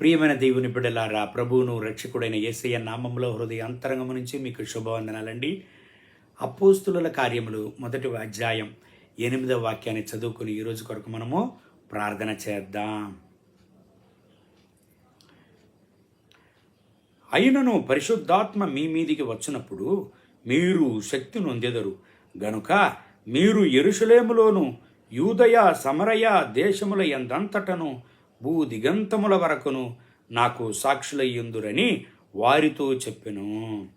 ప్రియమైన దేవుని బిడ్డలారా ప్రభువును రక్షకుడైన ఏసయ్య నామంలో హృదయ అంతరంగం నుంచి మీకు శుభవందనాలండి. అపోస్తుల కార్యములు మొదటి అధ్యాయం ఎనిమిదవ వాక్యాన్ని చదువుకుని ఈరోజు కొరకు మనము ప్రార్థన చేద్దాం. అయినను పరిశుద్ధాత్మ మీ మీదికి వచ్చినప్పుడు మీరు శక్తి నొందెదరు. గనుక మీరు ఎరుషలేములోను యూదయ సమరయ దేశముల ఎంతంతటను భూ దిగంతముల వరకును నాకు సాక్షులయ్యుందురని వారితో చెప్పెను.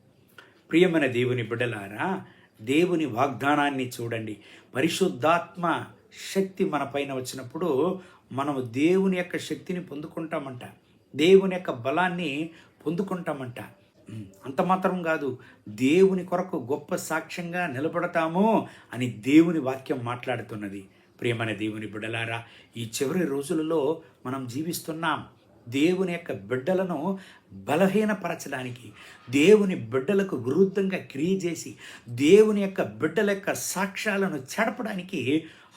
ప్రియమైన దేవుని బిడ్డలారా దేవుని వాగ్దానాన్ని చూడండి. పరిశుద్ధాత్మ శక్తి మన పైన వచ్చినప్పుడు మనము దేవుని యొక్క శక్తిని పొందుకుంటామంట. దేవుని యొక్క బలాన్ని పొందుకుంటామంట. అంత మాత్రం కాదు. దేవుని కొరకు గొప్ప సాక్ష్యంగా నిలబడతాము అని దేవుని వాక్యం మాట్లాడుతున్నది. ప్రియమైన దేవుని బిడ్డలారా ఈ చివరి రోజులలో మనం జీవిస్తున్నాం దేవుని యొక్క బిడ్డలను బలహీనపరచడానికి దేవుని బిడ్డలకు విరుద్ధంగా క్రియ చేసి దేవుని యొక్క బిడ్డల యొక్క సాక్ష్యాలను చెడపడానికి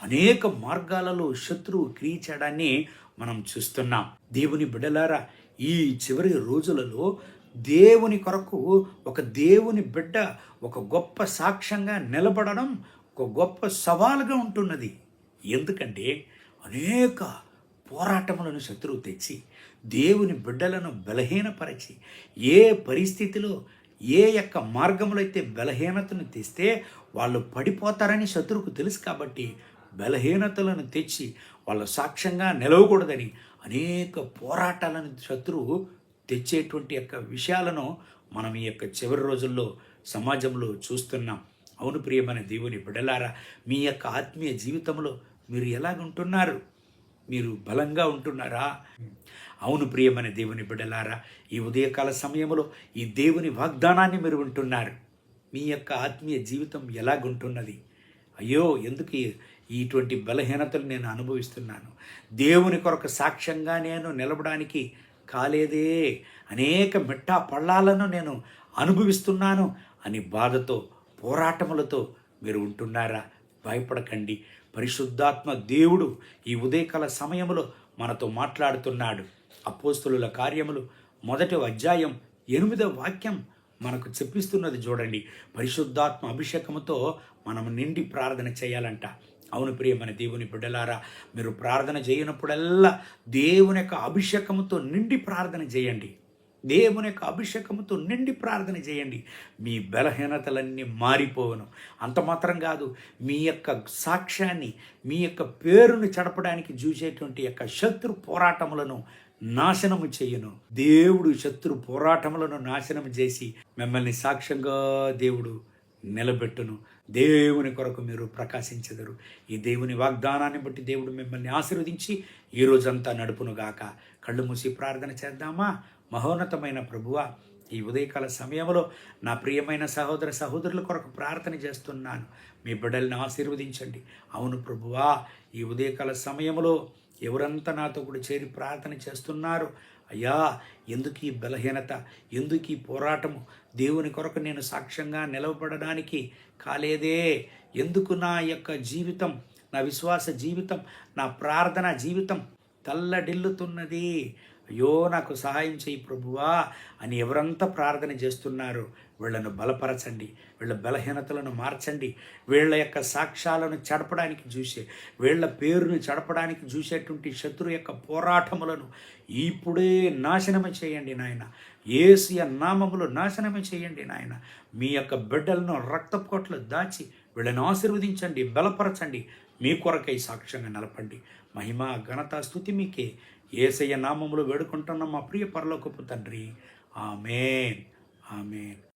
అనేక మార్గాలలో శత్రువు క్రియ చేయడాన్ని మనం చూస్తున్నాం. దేవుని బిడ్డలారా ఈ చివరి రోజులలో దేవుని కొరకు ఒక దేవుని బిడ్డ ఒక గొప్ప సాక్ష్యంగా నిలబడడం ఒక గొప్ప సవాలుగా ఉంటున్నది. ఎందుకంటే అనేక పోరాటములను శత్రువు తెచ్చి దేవుని బిడ్డలను బలహీనపరిచి ఏ పరిస్థితిలో ఏ యొక్క మార్గంలో అయితే బలహీనతను తెస్తే వాళ్ళు పడిపోతారని శత్రువుకు తెలుసు కాబట్టి బలహీనతలను తెచ్చి వాళ్ళు సాక్ష్యంగా నిలవకూడదని అనేక పోరాటాలను శత్రువు తెచ్చేటువంటి యొక్క విషయాలను మనం ఈ యొక్క చివరి రోజుల్లో సమాజంలో చూస్తున్నాం. అవును ప్రియమైన దేవుని బిడలారా మీ యొక్క ఆత్మీయ జీవితంలో మీరు ఎలాగుంటున్నారు? మీరు బలంగా ఉంటున్నారా? అవును ప్రియమైన దేవుని బిడ్డలారా ఈ ఉదయకాల సమయంలో ఈ దేవుని వాగ్దానాన్ని మీరు వింటున్నారు. మీ యొక్క ఆత్మీయ జీవితం ఎలాగుంటున్నది? అయ్యో ఎందుకు ఇటువంటి బలహీనతలు నేను అనుభవిస్తున్నాను? దేవుని కొరకు సాక్ష్యంగా నేను నిలబడానికి కాలేదే. అనేక మిట్టా పళ్ళాలను నేను అనుభవిస్తున్నాను అని బాధతో పోరాటములతో మీరు ఉంటున్నారా? భయపడకండి. పరిశుద్ధాత్మ దేవుడు ఈ ఉదయకాల సమయంలో మనతో మాట్లాడుతున్నాడు. అపోస్తులుల కార్యములు మొదటి అధ్యాయం ఎనిమిదవ వాక్యం మనకు చెప్పిస్తున్నది చూడండి. పరిశుద్ధాత్మ అభిషేకముతో మనం నిండి ప్రార్థన చేయాలంట. అవును ప్రియమైన దేవుని బిడ్డలారా మీరు ప్రార్థన చేయనప్పుడల్లా దేవుని యొక్క అభిషేకముతో నిండి ప్రార్థన చేయండి. దేవుని యొక్క అభిషేకముతో నిండి ప్రార్థన చేయండి. మీ బలహీనతలన్నీ మారిపోవను. అంత మాత్రం కాదు మీ యొక్క సాక్ష్యాన్ని మీ యొక్క పేరును చడపడానికి చూసేటువంటి యొక్క శత్రు పోరాటములను నాశనము చేయను. దేవుడు శత్రు పోరాటములను నాశనం చేసి మిమ్మల్ని సాక్ష్యంగా దేవుడు నిలబెట్టును. దేవుని కొరకు మీరు ప్రకాశించెదరు. ఈ దేవుని వాగ్దానాన్ని బట్టి దేవుడు మిమ్మల్ని ఆశీర్వదించి ఈ రోజంతా నడుపునుగాక కళ్ళు మూసి ప్రార్థన చేద్దామా? మహోన్నతమైన ప్రభువా ఈ ఉదయకాల సమయంలో నా ప్రియమైన సహోదర సహోదరుల కొరకు ప్రార్థన చేస్తున్నాను. మీ బిడ్డల్ని ఆశీర్వదించండి. అవును ప్రభువా ఈ ఉదయకాల సమయంలో ఎవరంతా నాతో కూడా చేరి ప్రార్థన చేస్తున్నారు? అయ్యా ఎందుకు ఈ బలహీనత? ఎందుకు ఈ పోరాటము దేవుని కొరకు నేను సాక్ష్యంగా నిలవబడడానికి కాలేదే. ఎందుకు నా యొక్క జీవితం నా విశ్వాస జీవితం నా ప్రార్థన జీవితం తల్లడిల్లుతున్నది? అయ్యో నాకు సహాయం చేయి ప్రభువా అని ఎవరంతా ప్రార్థన చేస్తున్నారు. వీళ్ళను బలపరచండి వీళ్ళ బలహీనతలను మార్చండి వీళ్ళ యొక్క సాక్ష్యాలను చడపడానికి చూసే వీళ్ళ పేరును చడపడానికి చూసేటువంటి శత్రు యొక్క పోరాటములను ఇప్పుడే నాశనమే చేయండి నాయన. ఏసియ నామములు నాశనమే చేయండి నాయన. మీ యొక్క బిడ్డలను రక్తపు కొట్లు దాచి వీళ్ళని ఆశీర్వదించండి బలపరచండి మీ కొరకై సాక్ష్యంగా నిలపండి. మహిమ ఘనత స్థుతి మీకే ఏసయ్య నామములు వేడుకుంటున్న మా ప్రియ పరలోకపు తండ్రి. ఆమెన్. ఆమెన్.